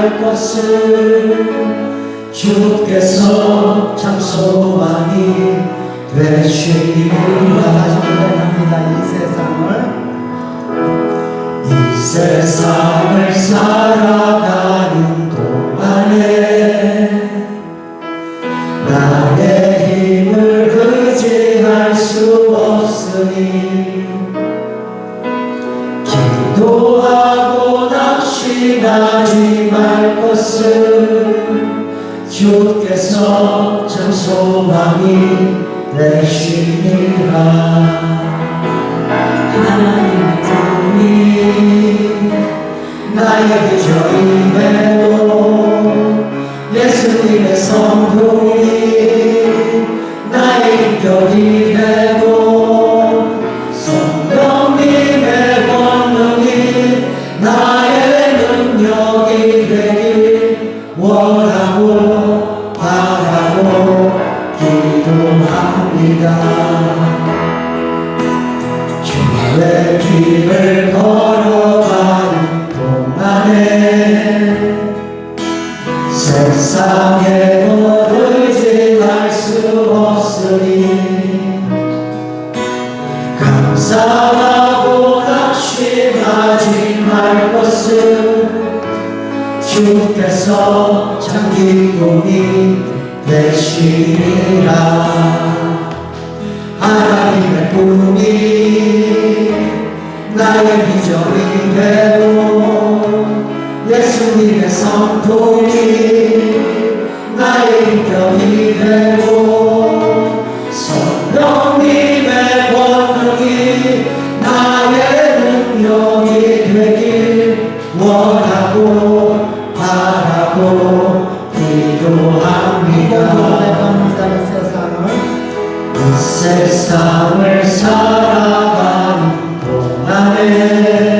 말 것을 주께서 참 소망이 되시리라 합니다. 이 세상을 이 세상을 살아가는 동안에 나의 힘을 의지할 수 없으니 낙심하지 말 것을 주께서 참 소망이 되시리라. 하나님의 도움이 나의 기적이 되 원하고 바라고 기도합니다. 주의 길을 걸어가는 동안에 주께서 참 기쁨이 되시리라. 하나님의 꿈이 나의 비전이 되고 예수님의 성품이 나의 인격이 되고 성령님의 권능이 나의 능력이 되길 원하고 합니다. 세상을 살아가는 동안에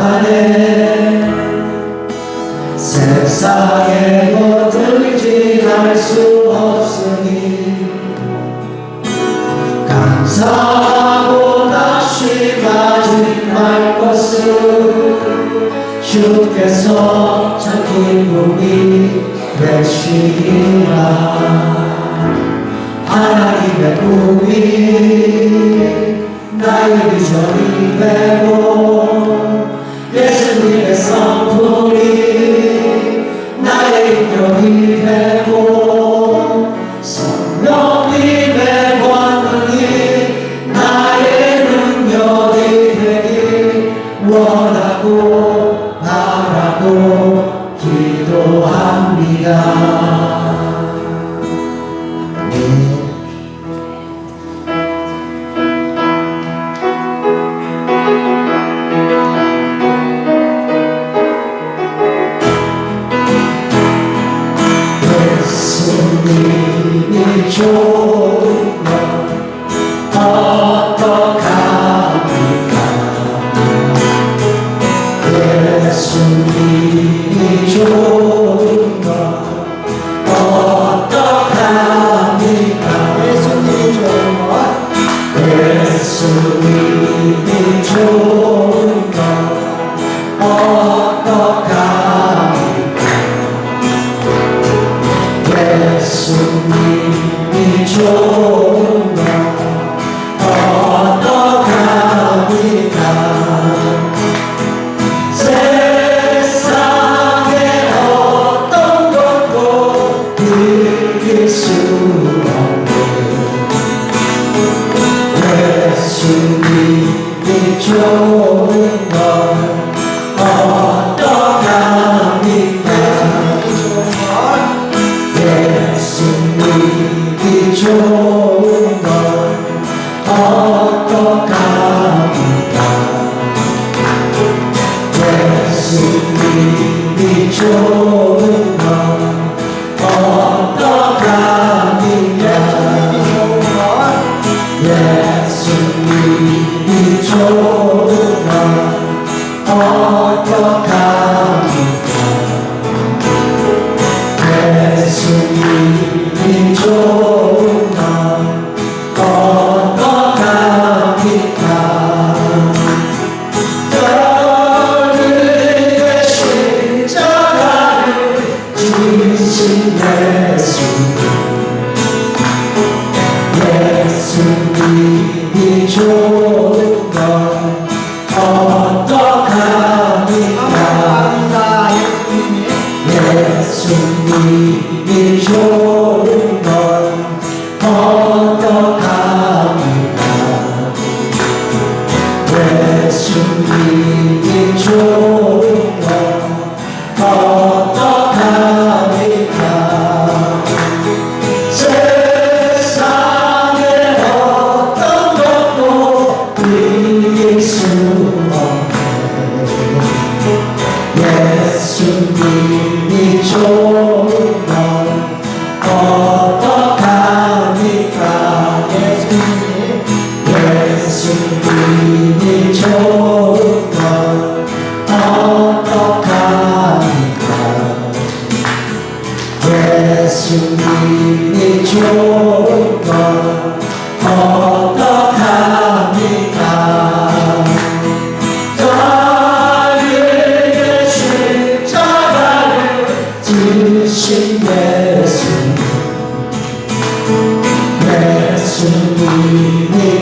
안에 세상에 거들지할 수 없으니 감사하고 낙심하지 말 것을 주께서 참 기쁨이 되시리라. 하나님의 꿈이 나의 비전이 되고 예수님의 예수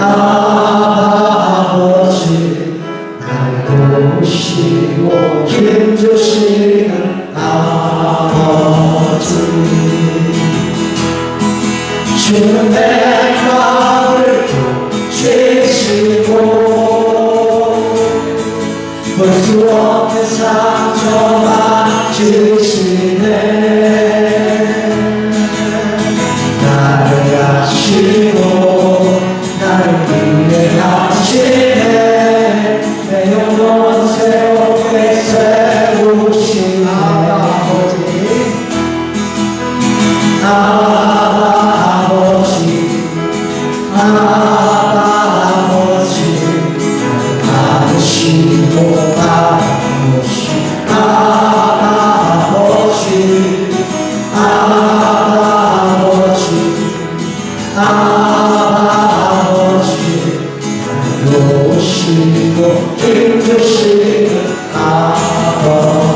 Amen. 즐겁게 주시는 아버지.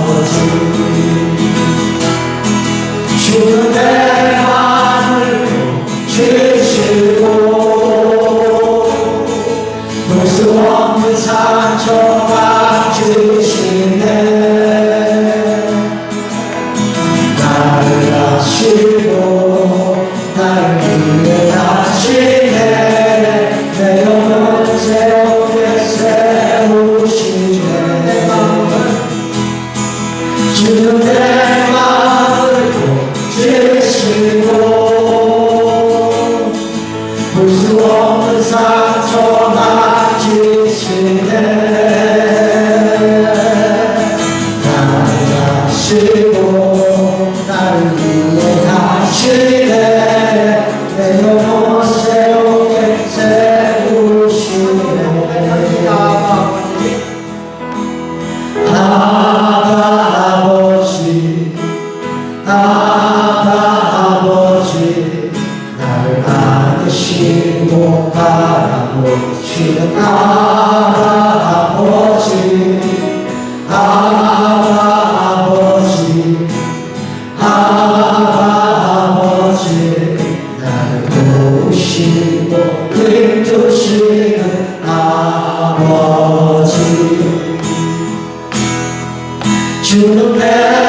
to the past.